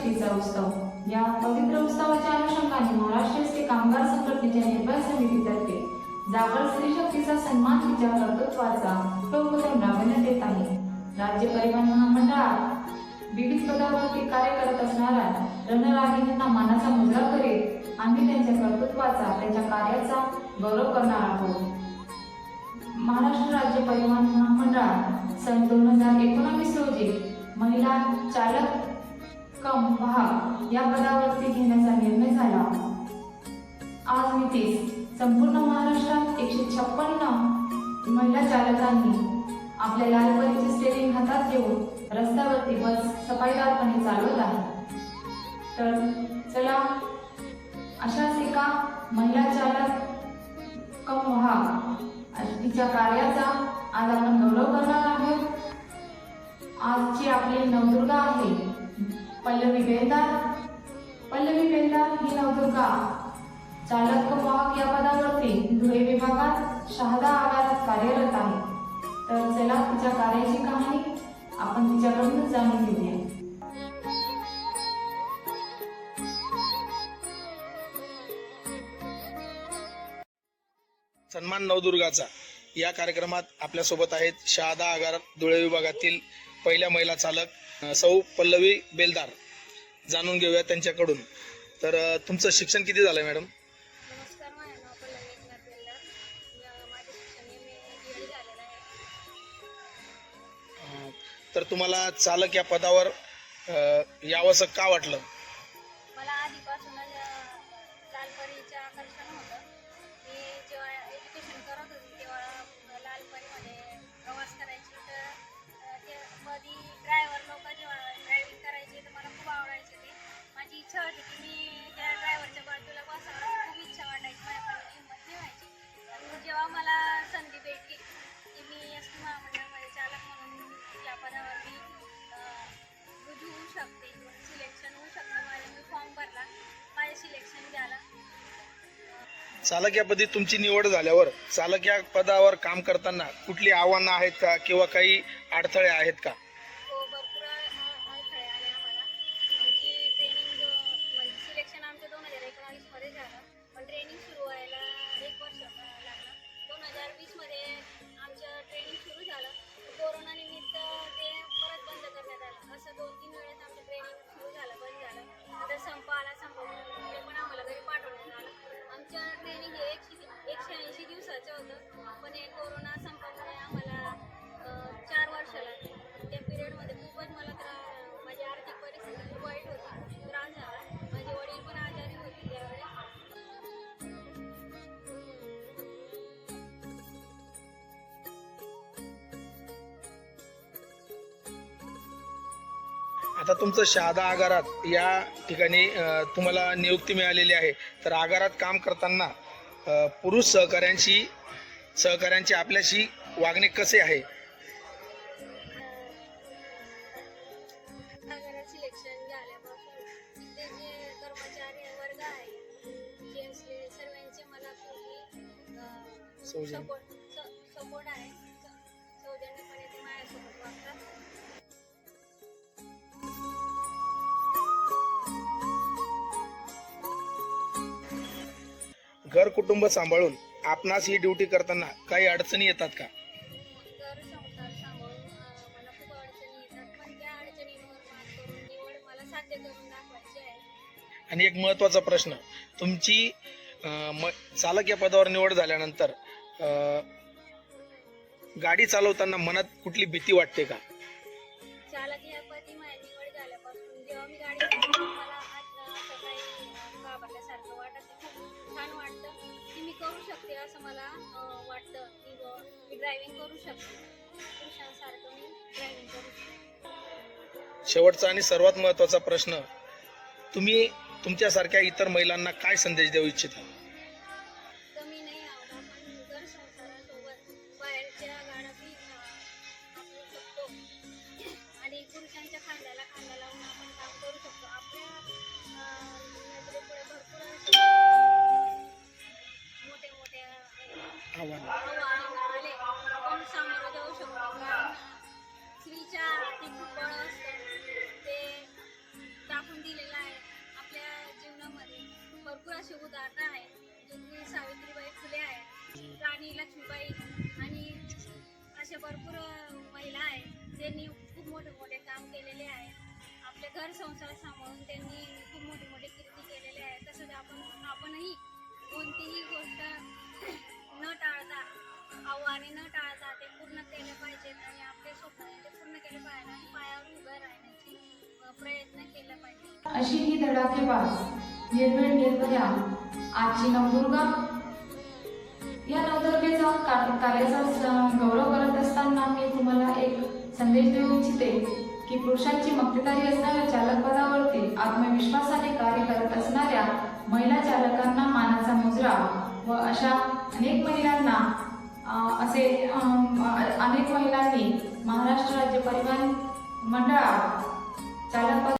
शक्तीचा उत्सव. या पवित्र उत्सवाच्या अनुषंगाने महाराष्ट्र स्त्री कामगार संघटनेच्या निर्भय समितीतर्फे जागर स्त्री शक्तीचा सन्मान तिच्या कर्तृत्वाचा तो राबवण्यात येत आहे. राज्य परिवहन महामंडळात विविध पदावरती कार्य करत असणाऱ्या रणरागिणींना मानाचा मुजरा करीत आम्ही त्यांच्या कर्तृत्वाचा त्यांच्या कार्याचा गौरव करणार आहोत. महाराष्ट्र राज्य परिवहन महामंडळ सन दोन हजार एकोणावीस रोजी महिला चालक कम वाहक या पदावरती घेण्याचा निर्णय झाला. आज मितीस संपूर्ण महाराष्ट्रात एकशे छप्पन्न महिला चालकांनी आपल्या लालपरीचे स्टेरिंग हातात घेऊन रस्त्यावरती बस सफाईदारपणे चालवत आहे. तर चला अशाच एका महिला चालक कम वाहक तिच्या कार्याचा आज आपण गौरव करणार आहोत. आजची आपली नवदुर्गा आहे. पल्लवी बेलदार पल्लवी बेलदार ही नवदुर्गा चालक वाहक या पदावरती धुळे विभागात शहादा आगारात कार्यरत आहे. तर चला तिच्या कार्याची कहाणी आपण तिच्याकडूनच जाणून घेऊया. सन्मान नवदुर्गाचा. या कार्यक्रमात आपल्यासोबत आहेत शहादा आगार धुळे विभागातील पहिल्या महिला चालक सौ पल्लवी बेलदार. जाणून घेऊया त्यांच्याकडून. तर तुमचं शिक्षण किती झालंय मॅडम? नमस्कार माझे नाव पल्लवी एकनाथ बेल्लार म- माझे शिक्षण एम ए डी झालेलं आहे. अ, तर तुम्हाला चालक या पदावर अ, यावंसं का वाटलं? चालक या पदी तुमची निवड झाल्यावर चालक या पदावर काम करताना कुठली आव्हानं आहेत का? किंवा काही अडथळे आहेत का? आता तुमचं शहादा आगारात या ठिकाणी तुम्हाला नियुक्ती मिळालेली आहे. तर आगारात काम करताना पुरुष सहकाऱ्यांशी सहकाऱ्यांचे आपल्याशी वागणे कसे आहे? आगारात घर कुटुंब सांभाळून आपणास ही ड्युटी करताना काही अडचणी येतात का? घर संसार सांभाळून अं, मला खूप अडचणी येतात. पण त्या अडचणींवर मात करून निवड मला साध्य करून दाखवायची आहे. आणि एक महत्त्वाचा प्रश्न तुमची अ, म चालक या पदावर निवड झाल्यानंतर अ, गाडी चालवताना मनात कुठली भीती वाटते का? छान वाटतं की मी करू शकते असं मला वाटतं की मी ड्रायव्हिंग करू शकते. पुरुषांसारखं मी ड्रायव्हिंग करू शकते. शेवटचा आणि सर्वात महत्त्वाचा प्रश्न तुम्ही तुमच्यासारख्या इतर महिलांना काय संदेश देऊ इच्छिता? बाई आणि असे भरपूर महिला आहेत त्यांनी खूप मोठे मोठे काम केलेले आहे आपले घर संसार सांभाळून त्यांनी खूप मोठे मोठे कीर्ती केलेले आहे तसंच आपण आपणही कोणतीही गोष्ट न टाळता आव्हाने न टाळता ते पूर्ण केले पाहिजेत आणि आपले स्वप्न ते पूर्ण केले पाहिजे आणि पायावर उभं राहण्याची प्रयत्न केला पाहिजे अशी ही धडाकेबाज निर्भय निर्भया आजची नवदुर्गा कार्याचा गौरव करत असताना मी तुम्हाला एक संदेश देऊ इच्छिते की पुरुषांची मक्तेदारी असणाऱ्या चालक पदावरती आत्मविश्वासाने कार्य करत असणाऱ्या महिला चालकांना मानाचा मुजरा व अशा अनेक महिलांना असे अनेक महिलांनी महाराष्ट्र राज्य परिवहन मंडळात चालक